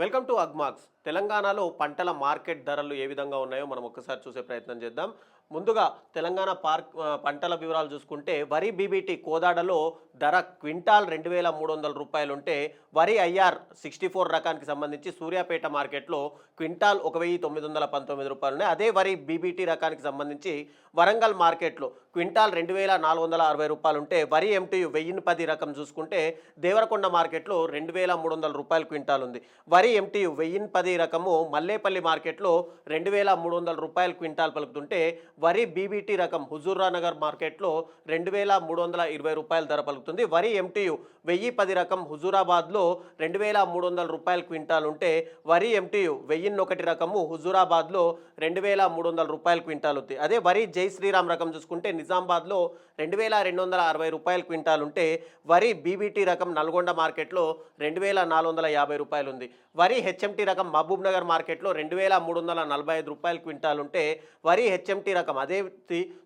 Welcome to Agmax. తెలంగాణలో పంటల market ధరలు ఏ విధంగా ఉన్నాయో మనం ఒక్కసారి చూసే ప్రయత్నం చేద్దాం. ముందుగా తెలంగాణ పార్క్ పంటల వివరాలు చూసుకుంటే వరి బీబీటీ కోదాడలో ధర క్వింటాల్ రెండు వేల మూడు వందల రూపాయలు ఉంటే వరి ఐఆర్ సిక్స్టీ ఫోర్ రకానికి సంబంధించి సూర్యాపేట మార్కెట్లో క్వింటాల్ ఒక వెయ్యి తొమ్మిది వందల పంతొమ్మిది రూపాయలు ఉన్నాయి అదే వరి బీబీటీ రకానికి సంబంధించి వరంగల్ మార్కెట్లో క్వింటాల్ రెండు వేల నాలుగు వందల అరవై రూపాయలు ఉంటే వరి ఎంటీ వెయ్యిన్ని పది రకం చూసుకుంటే దేవరకొండ మార్కెట్లో రెండు వేల మూడు వందల రూపాయలు క్వింటాల్ ఉంది వరి ఎంటీ వెయ్యిని పది రకము మల్లేపల్లి మార్కెట్లో రెండు వేల మూడు వందల రూపాయలు క్వింటాల్ పలుకుతుంటే వరి బీబీటీ రకం హుజూర్రా నగర్ మార్కెట్లో రెండు వేల మూడు వందల ఇరవై రూపాయల ధర పలుకుతుంది. వరి ఎంటీయు వెయ్యి పది రకం హుజూరాబాద్లో రెండు వేల మూడు వందల రూపాయల క్వింటాల్ ఉంటే వరి ఎంటీయు వెయ్యిన్నొకటి రకము హుజూరాబాద్లో రెండు వేల మూడు వందల రూపాయల క్వింటాల్ ఉంది. అదే వరి జై శ్రీరామ్ రకం చూసుకుంటే నిజామాబాద్లో రెండు వేల రెండు వందల అరవై రూపాయల క్వింటాల్ ఉంటే వరి బీబీటీ రకం నల్గొండ మార్కెట్లో రెండు వేల నాలుగు వందల యాభై రూపాయలు ఉంది. వరి హెచ్ఎంటీ రకం మహబూబ్ నగర్ మార్కెట్లో రెండు వేల మూడు వందల నలభై ఐదు రూపాయలు క్వింటాల్ ఉంటే వరి హెచ్ఎంటీ రకం అదే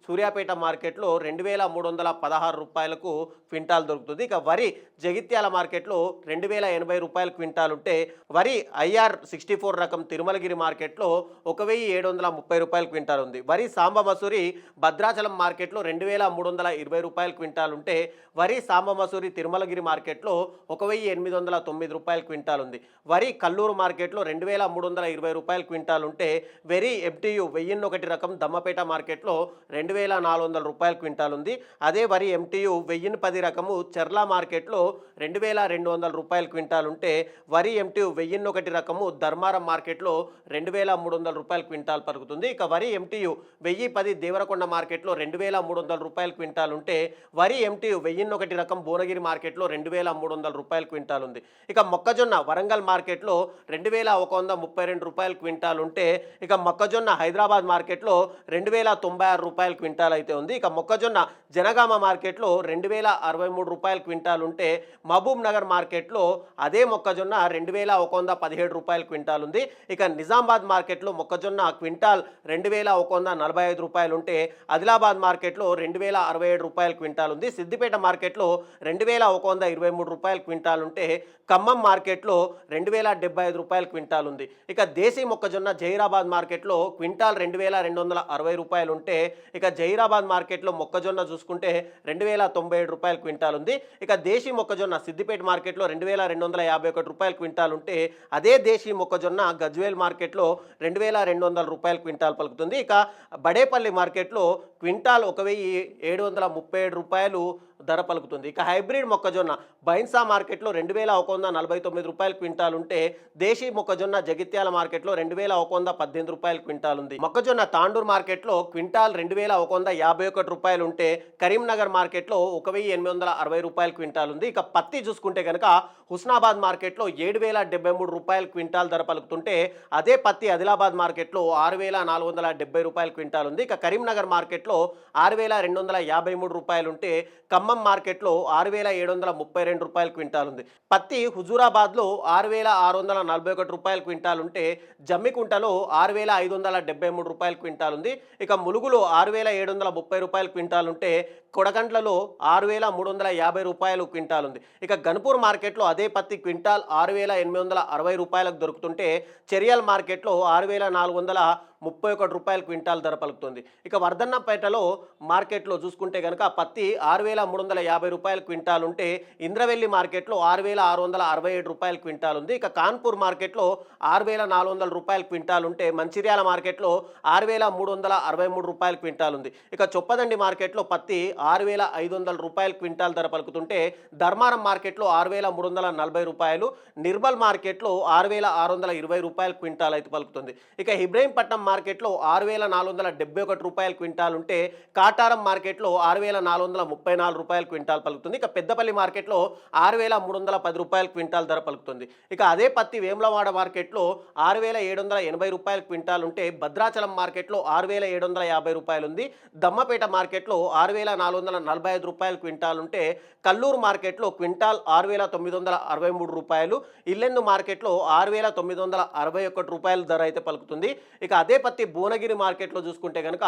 సూర్యాపేట మార్కెట్లో రెండు వేల మూడు వందల పదహారు రూపాయలకు క్వింటాల్ దొరుకుతుంది. ఇక వరి జగిత్యాల మార్కెట్లో రెండు వేల ఎనభై రూపాయలు క్వింటాల్ ఉంటే వరి ఐఆర్ సిక్స్టీ ఫోర్ రకం తిరుమలగిరి మార్కెట్లో ఒక వెయ్యి ఏడు వందల ముప్పై రూపాయలు క్వింటాల్ ఉంది. వరి సాంబ మసూరి భద్రాచలం మార్కెట్లో రెండు వేల మూడు వందల ఇరవై రూపాయలు క్వింటాల్ ఉంటే వరి సాంబ మసూరి తిరుమలగిరి మార్కెట్లో ఒక వెయ్యి ఎనిమిది వందల తొమ్మిది రూపాయల క్వింటాల్ ఉంది. వరి కల్లూరు మార్కెట్లో రెండు వేల మూడు వందల ఇరవై రూపాయలు క్వింటాల్ ఉంటే వెరీ ఎఫ్టీయు వెయ్యిన్నొకటి రకం దమ్మపేట మార్కెట్లో రెండు వేల నాలుగు వందల రూపాయలు క్వింటాల్ ఉంది. అదే వరి ఎంటీయు వెయ్యిన పది రకము చెర్లా మార్కెట్లో రెండు వేల రెండు వందల రూపాయలు క్వింటాల్ ఉంటే వరి ఎంటీయు వెయ్యిన్ని ఒకటి రకము ధర్మారం మార్కెట్లో రెండు వేల మూడు వందల రూపాయలు క్వింటాల్ పరుగుతుంది ఇక వరి ఎంటీయు వెయ్యి పది దేవరకొండ మార్కెట్లో రెండు వేల మూడు వందల రూపాయలు క్వింటాల్ ఉంటే వరి ఎంటీయు వెయ్యిన్ని ఒకటి రకం భువనగిరి మార్కెట్లో రెండు వేల మూడు వందల రూపాయలు క్వింటాల్ ఉంది. ఇక మొక్కజొన్న వరంగల్ మార్కెట్లో రెండు వేల ఒక వంద ముప్పై రెండు రూపాయలు క్వింటాల్ ఉంటే ఇక మొక్కజొన్న హైదరాబాద్ మార్కెట్లో రెండు వేల తొంభై ఆరు రూపాయలు క్వింటాల్ అయితే ఉంది. ఇక మొక్కజొన్న జనగామ మార్కెట్లో రెండు వేల అరవై మూడు రూపాయలు క్వింటాల్ ఉంటే మహబూబ్ నగర్ మార్కెట్లో అదే మొక్కజొన్న రెండు వేల ఒక వంద పదిహేడు రూపాయలు క్వింటాల్ ఉంది. ఇక నిజామాబాద్ మార్కెట్లో మొక్కజొన్న క్వింటాల్ రెండు వేల ఒక వంద నలభై ఐదు రూపాయలు ఉంటే ఆదిలాబాద్ మార్కెట్లో రెండు వేల అరవై ఏడు రూపాయలు క్వింటాల్ ఉంది. సిద్దిపేట మార్కెట్లో రెండు వేల ఒక వంద ఇరవై మూడు రూపాయలు క్వింటాల్ ఉంటే ఖమ్మం మార్కెట్లో రెండు వేల డెబ్బై ఐదు రూపాయలు క్వింటాల్ ఉంది. ఇక దేశీ మొక్కజొన్న జహీరాబాద్ మార్కెట్లో క్వింటాల్ రెండు వేల రెండు వందల అరవై రూపాయలు రూపాయలు ఉంటే ఇక జైరాబాద్ మార్కెట్లో మొక్కజొన్న చూసుకుంటే రెండు వేల తొంభై ఏడు రూపాయలు క్వింటాల్ ఉంది ఇక దేశీ మొక్కజొన్న సిద్దిపేట మార్కెట్లో రెండు వేల రెండు వందల యాభై ఒకటి రూపాయలు క్వింటాల్ ఉంటే అదే దేశీ మొక్కజొన్న గజ్వేల్ మార్కెట్లో రెండు వేల రెండు వందల రూపాయలు క్వింటాల్ పలుకుతుంది. ఇక బడేపల్లి మార్కెట్లో క్వింటాల్ ఒక వెయ్యి ఏడు వందల ముప్పై ఏడు రూపాయలు ధర పలుకుతుంది. ఇక హైబ్రిడ్ మొక్కజొన్న బైన్సా మార్కెట్లో రెండు వేల ఒక వంద నలభై తొమ్మిది రూపాయలు క్వింటాల్ ఉంటే దేశీ మొక్కజొన్న జగిత్యాల మార్కెట్లో రెండు వేల ఒక వంద పద్దెనిమిది రూపాయలు క్వింటాల్ ఉంది. మొక్కజొన్న తాండూరు మార్కెట్లో క్వింటాల్ రెండు వేల ఒక వంద యాభై ఒకటి రూపాయలు ఉంటే కరీంనగర్ మార్కెట్లో ఒక వెయ్యి ఎనిమిది వందల అరవై రూపాయలు క్వింటాల్ ఉంది. ఇక పత్తి చూసుకుంటే కనుక హుస్నాబాద్ మార్కెట్లో ఏడు వేల డెబ్బై మూడు రూపాయలు క్వింటాల్ ధర పలుకుతుంటే అదే పత్తి ఆదిలాబాద్ మార్కెట్లో ఆరు వేల నాలుగు వందల డెబ్బై రూపాయలు క్వింటాల్ ఉంది. ఇక కరీంనగర్ మార్కెట్లో ఆరు వేల రెండు వందల యాభై మూడు రూపాయలు ఉంటే ఖమ్మం మార్కెట్లో ఆరు వేల ఏడు వందల ముప్పై రెండు రూపాయల క్వింటాల్ ఉంది. పత్తి హుజూరాబాద్లో ఆరు వేల ఆరు వందల నలభై ఒకటి రూపాయలు క్వింటాల్ ఉంటే జమ్మికుంటలో ఆరు వేల ఐదు వందల డెబ్బై మూడు రూపాయలు క్వింటాల్ ఉంది. ఇక ములుగులో ఆరు వేల ఏడు వందల ముప్పై రూపాయలు క్వింటాల్ ఉంటే కొడగంట్లలో ఆరు వేల మూడు వందల యాభై రూపాయలు క్వింటాల్ ఉంది. ఇక గన్పూర్ మార్కెట్లో అదే పత్తి క్వింటాల్ ఆరు వేల ఎనిమిది వందల అరవై రూపాయలకు దొరుకుతుంటే చెరియల్ మార్కెట్లో ఆరు వేల నాలుగు వందల ముప్పై ఒకటి రూపాయలు క్వింటాల్ ధర పలుకుతుంది. ఇక వర్ధన్నపేటలో మార్కెట్లో చూసుకుంటే కనుక పత్తి ఆరు వేల మూడు వందల యాభై రూపాయలు క్వింటాల్ ఉంటే ఇంద్రవెల్లి మార్కెట్లో ఆరు వేల ఆరు వందల అరవై ఏడు రూపాయలు క్వింటాల్ ఉంది. ఇక కాన్పూర్ మార్కెట్లో ఆరు వేల నాలుగు వందల రూపాయలు క్వింటాల్ ఉంటే మంచిర్యాల మార్కెట్లో ఆరు వేల మూడు వందల అరవై మూడు రూపాయలు క్వింటాల్ ఉంది. ఇక చొప్పదండి మార్కెట్లో పత్తి ఆరు వేల ఐదు వందల రూపాయలు క్వింటాల్ ధర పలుకుతుంటే ధర్మారం మార్కెట్లో ఆరు వేల మూడు వందల నలభై రూపాయలు నిర్మల్ మార్కెట్లో ఆరు వేల ఆరు వందల ఇరవై రూపాయలు క్వింటాల్ అయితే పలుకుతుంది. ఇక ఇబ్రహీంపట్నం మార్కెట్లో ఆరు వేల నాలుగు వందల డెబ్బై ఒకటి రూపాయలు క్వింటాల్ ఉంటే కాటారం మార్కెట్లో ఆరు వేల నాలుగు వందల ముప్పై నాలుగు రూపాయలు క్వింటాల్ పలుకుతుంది. ఇక పెద్దపల్లి మార్కెట్లో ఆరు వేల మూడు వందల పది రూపాయలు క్వింటాల్ ధర పలుకుతుంది. ఇక అదే పత్తి వేములవాడ మార్కెట్లో ఆరు వేల ఏడు వందల ఎనభై రూపాయలు క్వింటాల్ ఉంటే భద్రాచలం మార్కెట్లో ఆరు వేల ఏడు వందల యాభై రూపాయలు ఉంది. దమ్మపేట మార్కెట్లో ఆరు వేల నాలుగు వందల నలభై ఐదు రూపాయలు క్వింటాల్ ఉంటే కల్లూరు మార్కెట్లో క్వింటాల్ ఆరు వేల తొమ్మిది వందల అరవై మూడు రూపాయలు. ఇల్లెందు మార్కెట్లో ఆరు వేల తొమ్మిది వందల అరవై ఒకటి రూపాయల ధర అయితే పలుకుతుంది. ఇక అదే పత్తి భువనగిరి మార్కెట్లో చూసుకుంటే కనుక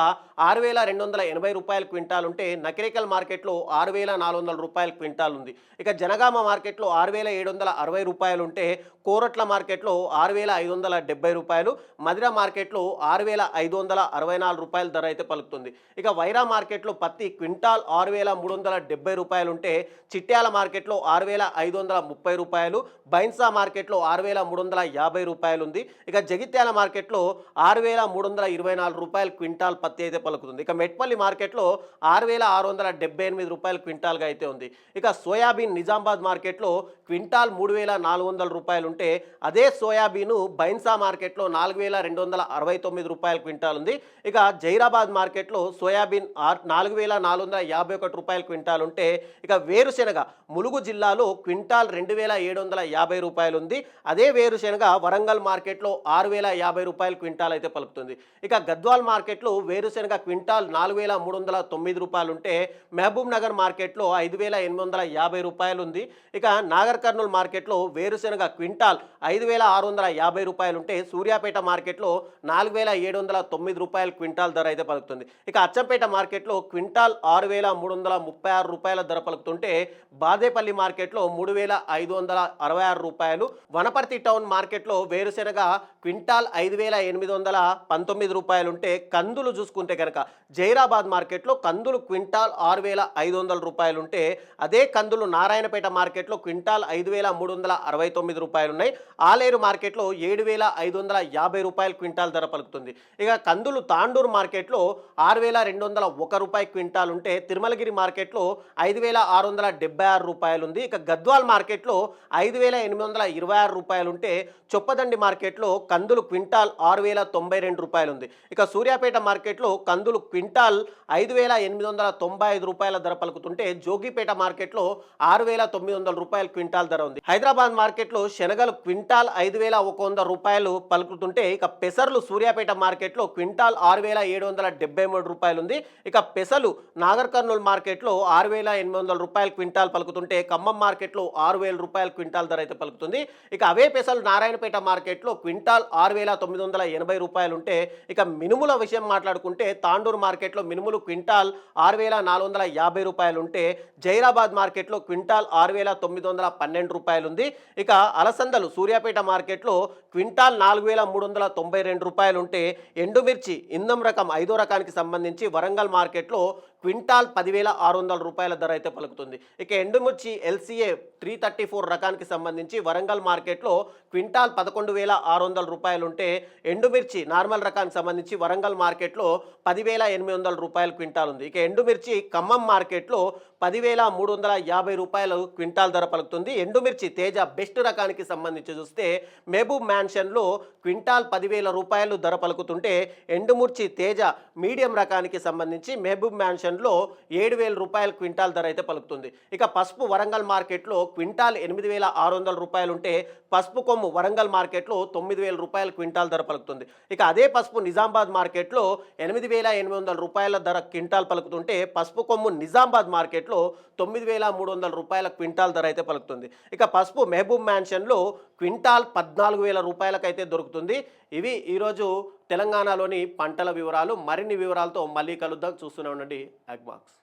ఆరు వేల రెండు వందల ఎనభై రూపాయల క్వింటాల్ ఉంటే నకిరేకల్ మార్కెట్లో ఆరు వేల నాలుగు వందల రూపాయల క్వింటాల్ ఉంది. ఇక జనగామ మార్కెట్లో ఆరు వేల ఏడు వందల అరవై రూపాయలు ఉంటే కోరట్ల మార్కెట్లో ఆరు వేల ఐదు వందల డెబ్బై రూపాయలు మదిర మార్కెట్లో ఆరు వేల ఐదు వందల అరవై నాలుగు రూపాయల ధర అయితే పలుకుతుంది. ఇక వైరా మార్కెట్లో పత్తి క్వింటాల్ ఆరు వేల మూడు వందల డెబ్బై రూపాయలు ఉంటే చిట్యాల మార్కెట్లో ఆరు వేల ఐదు వందల ముప్పై రూపాయలు బైన్సా మార్కెట్లో ఆరు వేల మూడు వందల యాభై రూపాయలు ఉంది. ఇక జగిత్యాల మార్కెట్లో ఆరు వేల మూడు వందల ఇరవై నాలుగు రూపాయలు క్వింటాల్ పత్తి అయితే పలుకుతుంది. ఇక మెట్పల్లి మార్కెట్లో ఆరు వేల ఆరు వందల డెబ్బై ఎనిమిది రూపాయలు క్వింటాల్గా అయితే ఉంది. ఇక సోయాబీన్ నిజామాబాద్ మార్కెట్లో క్వింటాల్ మూడు వేల నాలుగు వందల రూపాయలు ఉంటే అదే సోయాబీను బైన్సా మార్కెట్లో నాలుగు వేల రెండు వందల అరవై తొమ్మిది రూపాయల క్వింటాల్ ఉంది. ఇక జైరాబాద్ మార్కెట్లో సోయాబీన్ ఆర్ నాలుగు వేల నాలుగు వందల యాభై ఒకటి రూపాయల క్వింటాల్ ఉంటే ఇక వేరుశెనగ ములుగు జిల్లాలో క్వింటాల్ రెండు వేల ఏడు వందల యాభై రూపాయలు ఉంది. అదే వేరుశెనగ వరంగల్ మార్కెట్లో ఆరు వేల యాభై రూపాయలు క్వింటాల్ అయితే పలుకుతుంది. ఇక గద్వాల్ మార్కెట్లో వేరుశెనగ క్వింటాల్ నాలుగు వేల మూడు వందల తొమ్మిది రూపాయలు ఉంటే మహబూబ్ నగర్ మార్కెట్లో ఐదు వేల ఎనిమిది వందల యాభై రూపాయలు ఉంది ఇక నాగర్ కర్నూలు మార్కెట్లో వేరుశెనగ క్వింటాల్ ఐదు వేల ఆరు వందల యాభై రూపాయలు ఉంటే సూర్యాపేట మార్కెట్లో నాలుగు వేల ఏడు వందల తొమ్మిది రూపాయల క్వింటాల్ ధర అయితే పలుకుతుంది. ఇక అచ్చంపేట మార్కెట్లో క్వింటాల్ ఆరు వేల మూడు వందల ముప్పై ఆరు రూపాయల ధర పలుకుతుంటే బాదేపల్లి మార్కెట్లో మూడు వేల ఐదు వందల అరవై ఆరు రూపాయలు. వనపర్తి టౌన్ మార్కెట్లో వేరుశెనగ క్వింటాల్ ఐదు వేల ఎనిమిది వందల పంతొమ్మిది రూపాయలు ఉంటే కందులు చూసుకుంటే కనుక జైరాబాద్ మార్కెట్లో కందులు క్వింటాల్ ఆరు వేల ఐదు వందల రూపాయలు ఉంటే అదే కందులు నారాయణపేట మార్కెట్లో క్వింటాల్ ఐదు వేల మూడు వందల అరవై తొమ్మిది రూపాయలు ఉన్నాయి ఆలేరు మార్కెట్లో ఏడు వేల ఐదు వందల యాభై రూపాయలు క్వింటాల్ ధర పలుకుతుంది. ఇక కందులు తాండూరు మార్కెట్లో ఆరు వేల రెండు వందల ఒక రూపాయి క్వింటాల్ ఉంటే తిరుమలగిరి మార్కెట్లో ఐదు వేల ఆరు వందల డెబ్బై ఆరు రూపాయలు ఉంది ఇక గద్వాల్ మార్కెట్లో ఐదు వేల ఎనిమిది వందల ఇరవై ఆరు రూపాయలు ఉంటే చొప్పదండి మార్కెట్లో కందులు క్వింటాల్ ఆరు వేల తొంభై రెండు రూపాయలు ఉంది ఇక సూర్యాపేట మార్కెట్లో కందులు క్వింటాల్ ఐదు వేల ఎనిమిది వందల తొంభై ఐదు రూపాయల ధర పలుకుతుంటే జోగిపేట మార్కెట్లో ఆరు వేల తొమ్మిది వందల రూపాయల క్వింటాల్ ధర ఉంది. హైదరాబాద్ మార్కెట్లో శనగలు క్వింటాల్ ఐదు వేల ఒక వంద రూపాయలు పలుకుతుంటే ఇక పెసర్లు సూర్యాపేట మార్కెట్లో క్వింటాల్ ఆరు వేల ఏడు వందల డెబ్బై మూడు రూపాయలు ఉంది ఇక పెసలు నాగర్ కర్నూలు మార్కెట్లో ఆరు వేల ఎనిమిది వందల రూపాయల క్వింటాల్ పలుకుతుంటే ఖమ్మం మార్కెట్లో ఆరు వేల రూపాయల క్వింటాల్ ధర అయితే పలుకుతుంది. ఇక అవే పెసలు నారాయణపేట మార్కెట్లో క్వింటాల్ ఆరు వేల తొమ్మిది వందల ఎనభై రూపాయలు ఉంటే ఇక మినుముల విషయం మాట్లాడుకుంటే తాండూరు మార్కెట్లో మినుములు క్వింటాల్ ఆరు వేల నాలుగు వందల యాభై రూపాయలు ఉంటే జైరాబాద్ మార్కెట్లో క్వింటాల్ ఆరు వేల తొమ్మిది వందల పన్నెండు రూపాయలు ఉంది ఇక అలసందలు సూర్యాపేట మార్కెట్లో క్వింటాల్ నాలుగు వేల మూడు వందల తొంభై రెండు రూపాయలు ఉంటే ఎండుమిర్చి ఇందం రకం ఐదో రకానికి సంబంధించి వరంగల్ మార్కెట్లో క్వింటాల్ పదివేల ఆరు వందల రూపాయల ధర అయితే పలుకుతుంది. ఇక ఎండుమిర్చి ఎల్సీఏ త్రీ థర్టీ ఫోర్ రకానికి సంబంధించి వరంగల్ మార్కెట్లో క్వింటాల్ పదకొండు వేల ఆరు వందల రూపాయలు ఉంటే ఎండుమిర్చి నార్మల్ రకానికి సంబంధించి వరంగల్ మార్కెట్లో పదివేల ఎనిమిది వందల రూపాయలు క్వింటాల్ ఉంది. ఇక ఎండుమిర్చి ఖమ్మం మార్కెట్లో పదివేల మూడు వందల యాభై రూపాయలు క్వింటాల్ ధర పలుకుతుంది. ఎండుమిర్చి తేజ బెస్ట్ రకానికి సంబంధించి చూస్తే మహబూబ్ మ్యాన్షన్లో క్వింటాల్ పదివేల రూపాయలు ధర పలుకుతుంటే ఎండుముర్చి తేజ మీడియం రకానికి సంబంధించి మెహబూబ్ మ్యాన్షన్లో ఏడు వేల రూపాయల క్వింటాల్ ధర అయితే పలుకుతుంది. ఇక పసుపు వరంగల్ మార్కెట్లో క్వింటాల్ ఎనిమిది వేల ఆరు వందల రూపాయలు ఉంటే పసుపు కొమ్ము వరంగల్ మార్కెట్లో తొమ్మిది వేల రూపాయల క్వింటాల్ ధర పలుకుతుంది. ఇక అదే పసుపు నిజామాబాద్ మార్కెట్లో ఎనిమిది వేల ఎనిమిది వందల రూపాయల ధర క్వింటాల్ పలుకుతుంటే పసుపు కొమ్ము నిజామాబాద్ మార్కెట్లో తొమ్మిది వేల మూడు వందల రూపాయల క్వింటాల్ ధర అయితే పలుకుతుంది. ఇక పసుపు మెహబూబ్ మ్యాన్షన్లో క్వింటాల్ పద్నాలుగు వేల రూపాయలకైతే దొరుకుతుంది. ఇవి ఈరోజు తెలంగాణలోని పంటల వివరాలు మరిన్ని వివరాలతో మళ్ళీ కలుద్దాం. చూస్తూనే ఉండండి. అగ్మాక్స్